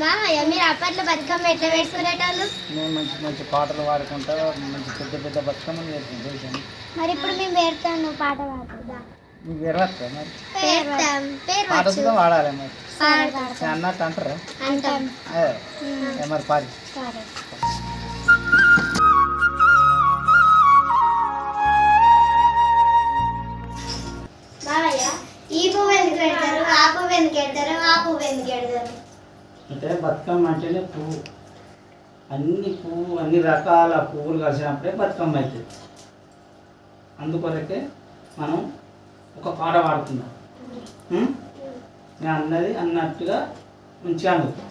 మామయ్య మీరు అప్పట్లో బతుకమ్మ ఎట్లా మేము మంచి మంచి పాటలు పాడుకుంటా మంచి పెద్ద పెద్ద బతుకమ్మలు చేస్తాం తెలుసా? మరి ఇప్పుడు మేము పేరుతాను పాట పాడుతుందా మీకు ఎరవస్తా మరి? పేరుతాం పేరు పాట వచ్చు. కూడా వాడాలి మరి. పాడతాం. అన్నట్టు అంటారా? అంటాం. అదే మరి పాడి. సరే. పువ్వు ఎందుకు పెడతారు అంటే బతుకమ్మ అంటేనే పువ్వు. అన్ని పువ్వు అన్ని రకాల పువ్వులు కలిసినప్పుడే బతుకమ్మ అవుతుంది అందుకొరకే మనం ఒక పాట ఉం? నేను అన్నది అన్నట్టుగా మంచిగా అనుకో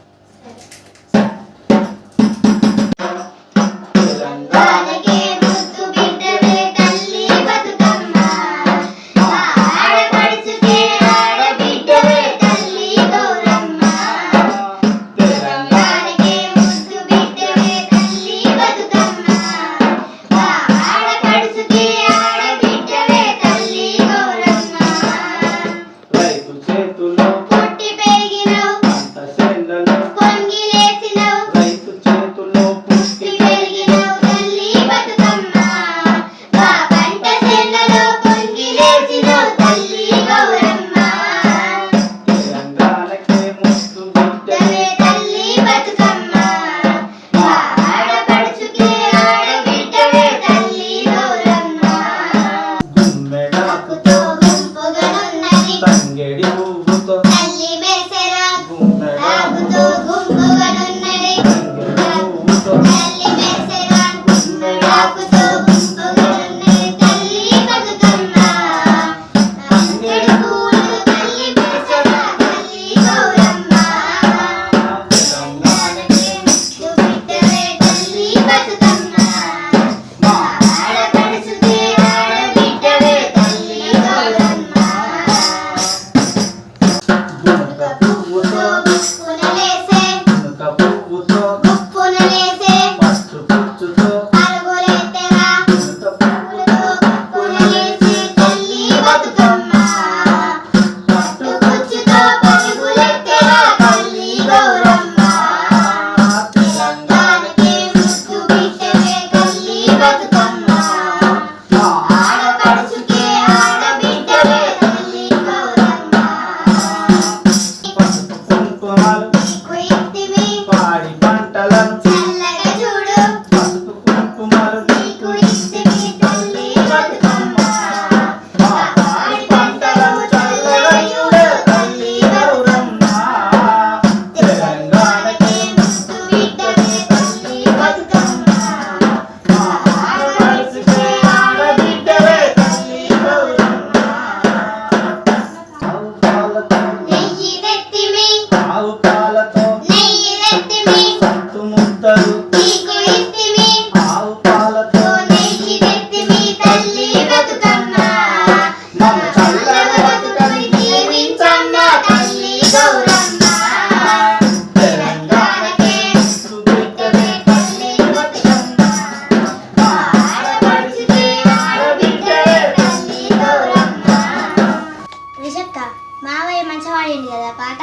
విజక్క మావయ్య మంచిగా పాడింది కదా పాట?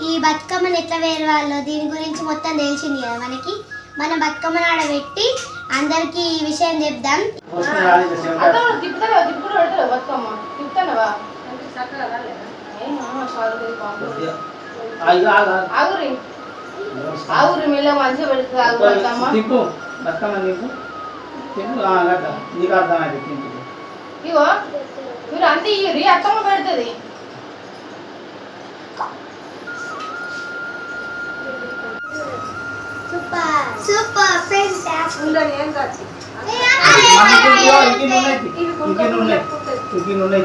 ఈ బతుకమ్మని ఎట్లా వేరే వాళ్ళు దీని గురించి మొత్తం తెలిసింది కదా మనకి? మనం బతుకమ్మను ఆడబెట్టి అందరికీ ఈ విషయం చెప్దాం. ఆగురి మెల్ల మంచిగా పెడుతుంది బతుకమ్మ నీకు అర్థమైంది ఇగో అంతే ఇయ్యరి అత్తమ్మ పెడుతుంది సూపర్ సూపర్ ఫెంటాస్టిక్ ఉండని ఏం కాదు ఇంకిన్ని ఉన్నాయి ఉన్నాయి ఉన్నాయి